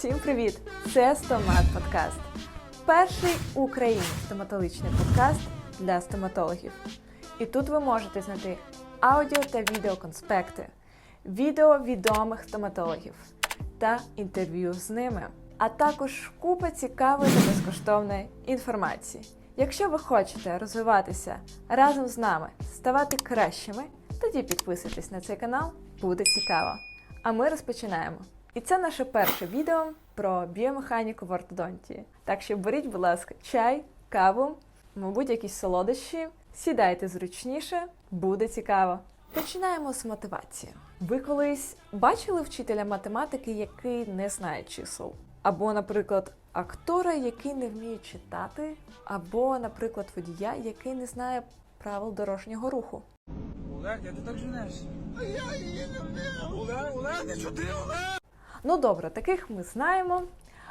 Всім привіт! Це Стомат Подкаст. Перший український стоматологічний подкаст для стоматологів. І тут ви можете знайти аудіо та відеоконспекти, відео відомих стоматологів та інтерв'ю з ними, а також купа цікавої та безкоштовної інформації. Якщо ви хочете розвиватися разом з нами, ставати кращими, тоді підписуйтесь на цей канал, буде цікаво. А ми розпочинаємо. І це наше перше відео про біомеханіку в ортодонтії. Так що беріть, будь ласка, чай, каву, мабуть, якісь солодощі, сідайте зручніше, буде цікаво. Починаємо з мотивації. Ви колись бачили вчителя математики, який не знає чисел? Або, наприклад, актора, який не вміє читати, або, наприклад, водія, який не знає правил дорожнього руху. Олег, де ти так женеш? А я її не вмію. Олег, Олег, не чуди, Олег! Ну добре, таких ми знаємо,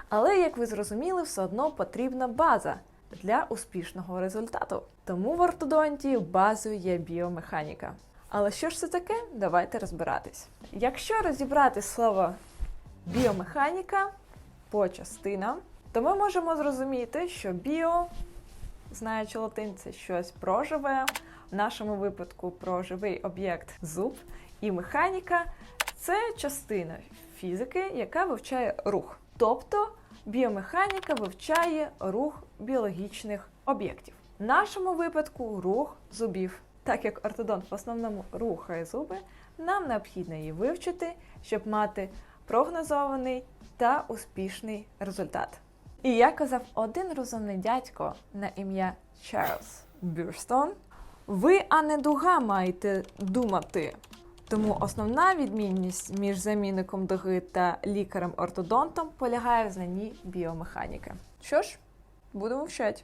але як ви зрозуміли, все одно потрібна база для успішного результату. Тому в ортодонтії базою є біомеханіка. Але що ж це таке? Давайте розбиратись. Якщо розібрати слово біомеханіка по частинам, то ми можемо зрозуміти, що біо, знаючи латин, це щось про живе, в нашому випадку про живий об'єкт зуб, і механіка це частина фізики, яка вивчає рух. Тобто біомеханіка вивчає рух біологічних об'єктів. В нашому випадку рух зубів. Так як ортодонт в основному рухає зуби, нам необхідно її вивчити, щоб мати прогнозований та успішний результат. І як казав один розумний дядько на ім'я Чарльз Бюрстон, ви, а не дуга, маєте думати. Тому основна відмінність між замінником дуги та лікарем-ортодонтом полягає в знанні біомеханіки. Що ж, будемо вчати.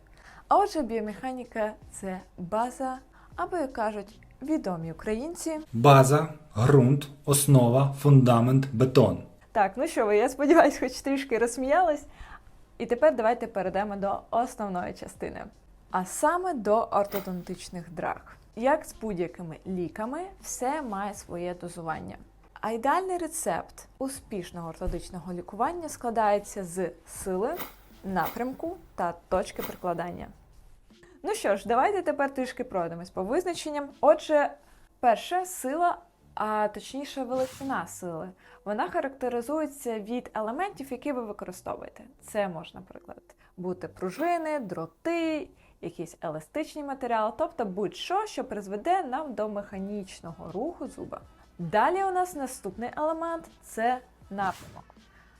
А отже, біомеханіка це база, або як кажуть відомі українці. База, ґрунт, основа, фундамент, бетон. Так, ну що ви, я сподіваюся, хоч трішки розсміялись. І тепер давайте перейдемо до основної частини, а саме до ортодонтичних драг. Як з будь-якими ліками, все має своє дозування. А ідеальний рецепт успішного ортодичного лікування складається з сили, напрямку та точки прикладання. Ну що ж, давайте тепер трішки пройдемось по визначенням. Отже, перше сила, а точніше величина сили. Вона характеризується від елементів, які ви використовуєте. Це може, наприклад, бути пружини, дроти, якісь еластичні матеріали, тобто будь-що, що призведе нам до механічного руху зуба. Далі у нас наступний елемент це напрямок.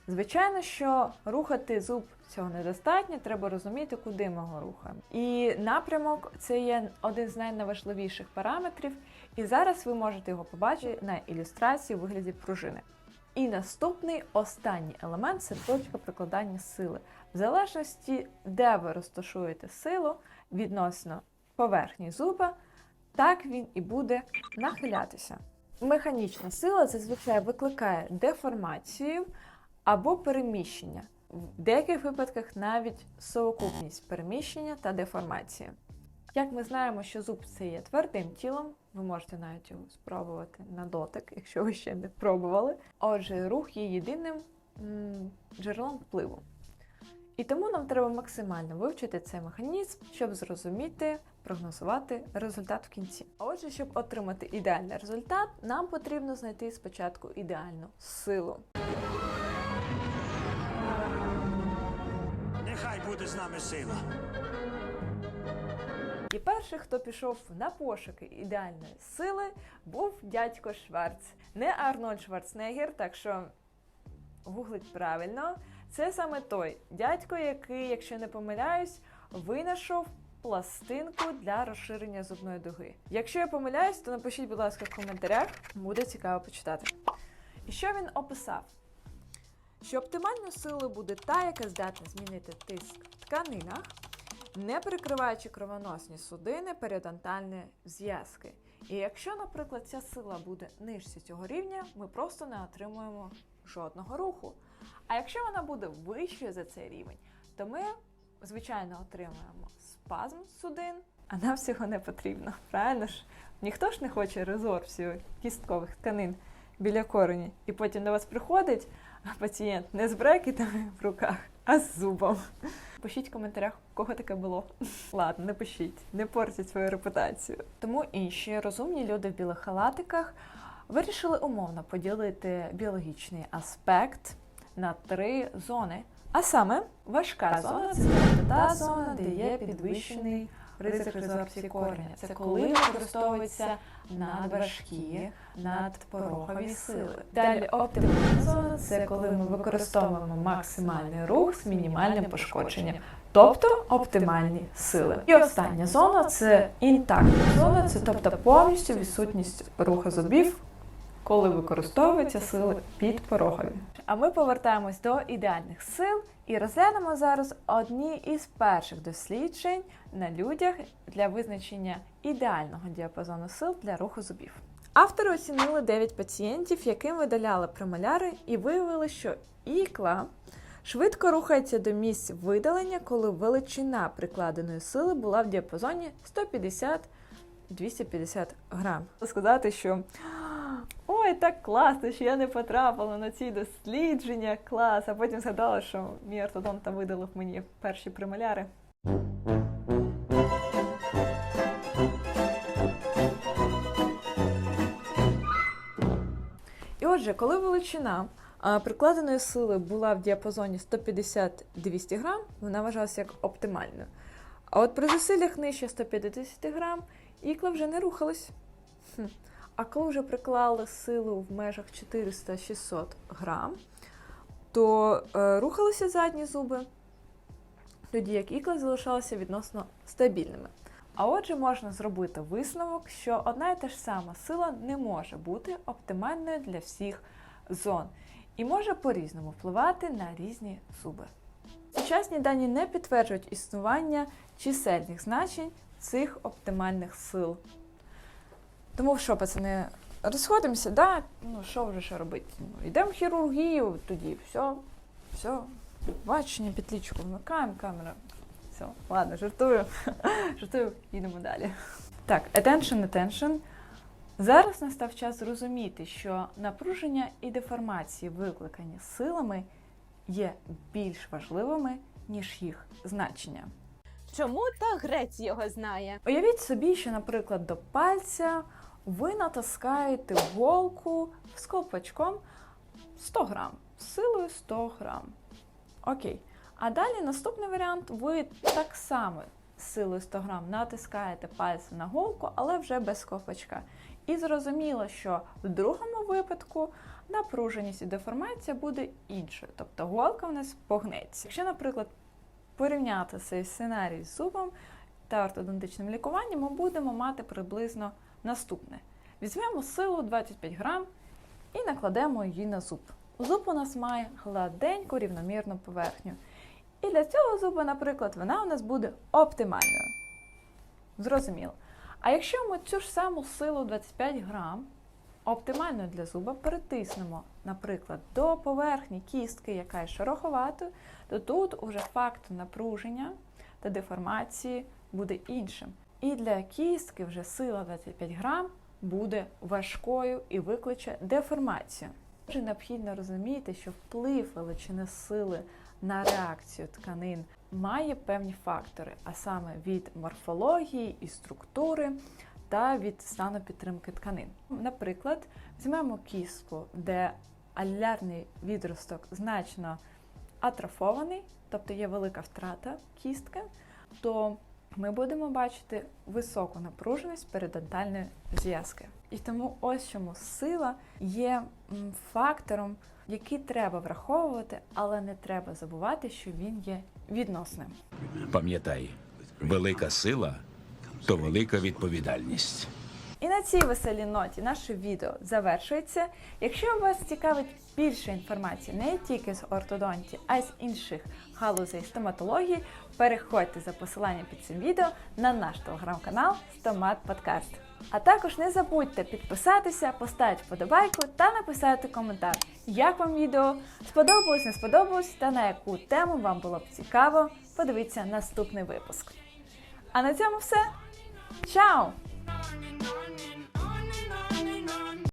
Звичайно, що рухати зуб цього недостатньо, треба розуміти, куди ми його рухаємо. І напрямок це є один з найважливіших параметрів, і зараз ви можете його побачити на ілюстрації у вигляді пружини. І наступний останній елемент це точка прикладання сили. В залежності, де ви розташуєте силу відносно поверхні зуба, так він і буде нахилятися. Механічна сила зазвичай викликає деформацію або переміщення. В деяких випадках навіть совокупність переміщення та деформації. Як ми знаємо, що зуб це є твердим тілом, ви можете навіть його спробувати на дотик, якщо ви ще не пробували. Отже, рух є єдиним джерелом впливу. І тому нам треба максимально вивчити цей механізм, щоб зрозуміти, прогнозувати результат в кінці. А отже, щоб отримати ідеальний результат, нам потрібно знайти спочатку ідеальну силу. Нехай буде з нами сила. І перший, хто пішов на пошуки ідеальної сили, був дядько Шварц. Не Арнольд Шварценеггер, так що гуглить правильно. Це саме той дядько, який, якщо не помиляюсь, винайшов пластинку для розширення зубної дуги. Якщо я помиляюсь, то напишіть, будь ласка, в коментарях, буде цікаво почитати. І що він описав? Що оптимальною силою буде та, яка здатна змінити тиск в тканинах, не перекриваючи кровоносні судини періодонтальні зв'язки. І якщо, наприклад, ця сила буде нижче цього рівня, ми просто не отримуємо жодного руху. А якщо вона буде вищою за цей рівень, то ми, звичайно, отримуємо спазм судин, а нам всього не потрібно. Правильно ж? Ніхто ж не хоче резорбцію кісткових тканин біля корені. І потім до вас приходить пацієнт не з брекетами в руках, а з зубом. Пишіть в коментарях, у кого таке було. Ладно, не пишіть, не портіть свою репутацію. Тому інші розумні люди в білих халатиках вирішили умовно поділити біологічний аспект на три зони. А саме важка зона це та зона, де є підвищений ризик резорбції кореня. Це коли використовується надважкі, надпорогові сили. Далі оптимальна зона це коли ми використовуємо максимальний рух з мінімальним пошкодженням. Тобто оптимальні сили. І остання зона це інтактна зона, це тобто повністю відсутність руху зубів, коли використовуються сили підпорогові. А ми повертаємось до ідеальних сил і розглянемо зараз одні із перших досліджень на людях для визначення ідеального діапазону сил для руху зубів. Автори оцінили 9 пацієнтів, яким видаляли премоляри, і виявили, що ікла швидко рухається до місць видалення, коли величина прикладеної сили була в діапазоні 150-250 грам. Сказати, що ой, так класно, що я не потрапила на ці дослідження, клас. А потім згадала, що мій ортодонт там видалив мені перші премоляри. І отже, коли величина прикладеної сили була в діапазоні 150-200 грам, вона вважалася як оптимальною. А от при зусиллях нижче 150 грам ікла вже не рухалась. Хм. А коли вже приклали силу в межах 400-600 грам, то е, рухалися задні зуби, тоді як ікла залишалися відносно стабільними. А отже, можна зробити висновок, що одна і та ж сама сила не може бути оптимальною для всіх зон і може по-різному впливати на різні зуби. Сучасні дані не підтверджують існування чисельних значень цих оптимальних сил. Тому що, пацани, розходимося, да? Ну, що вже ще робити? Ну, йдемо в хірургію, тоді все, все, бачення, петлічку вмикаємо, камера. Все, ладно, жартую. жартую, їдемо далі. Так, attention, attention. Зараз настав час зрозуміти, що напруження і деформації, викликані силами, є більш важливими, ніж їх значення. Чому та грець його знає? Уявіть собі, що, наприклад, до пальця ви натискаєте голку з колпачком 100 грам, силою 100 грам. Окей. А далі наступний варіант: ви так само силою 100 грам натискаєте пальці на голку, але вже без ковпачка. І зрозуміло, що в другому випадку напруженість і деформація буде іншою, тобто голка в нас погнеться. Якщо, наприклад, порівняти цей сценарій з зубом та ортодонтичним лікуванням, ми будемо мати приблизно наступне: візьмемо силу 25 грам і накладемо її на зуб. Зуб у нас має гладеньку рівномірну поверхню. І для цього зуба, наприклад, вона у нас буде оптимальною. Зрозуміло. А якщо ми цю ж саму силу 25 грам оптимальною для зуба перетиснемо, наприклад, до поверхні кістки, яка є шероховатою, то тут уже факт напруження та деформації буде іншим. І для кістки вже сила 25 грам буде важкою і викличе деформацію. Отже, необхідно розуміти, що вплив величини сили на реакцію тканин має певні фактори, а саме від морфології і структури та від стану підтримки тканин. Наприклад, візьмемо кістку, де алярний відросток значно атрофований, тобто є велика втрата кістки, то ми будемо бачити високу напруженість передентальної зв'язки. І тому ось чому сила є фактором, який треба враховувати, але не треба забувати, що він є відносним. Пам'ятай, велика сила то велика відповідальність. І на цій веселій ноті наше відео завершується. Якщо вас цікавить більше інформації не тільки з ортодонтії, а й з інших галузей стоматології, переходьте за посиланням під цим відео на наш телеграм-канал Стомат Подкаст. А також не забудьте підписатися, поставити вподобайку та написати коментар, як вам відео сподобалось, не сподобалось та на яку тему вам було б цікаво. Подивіться наступний випуск. А на цьому все. Чао!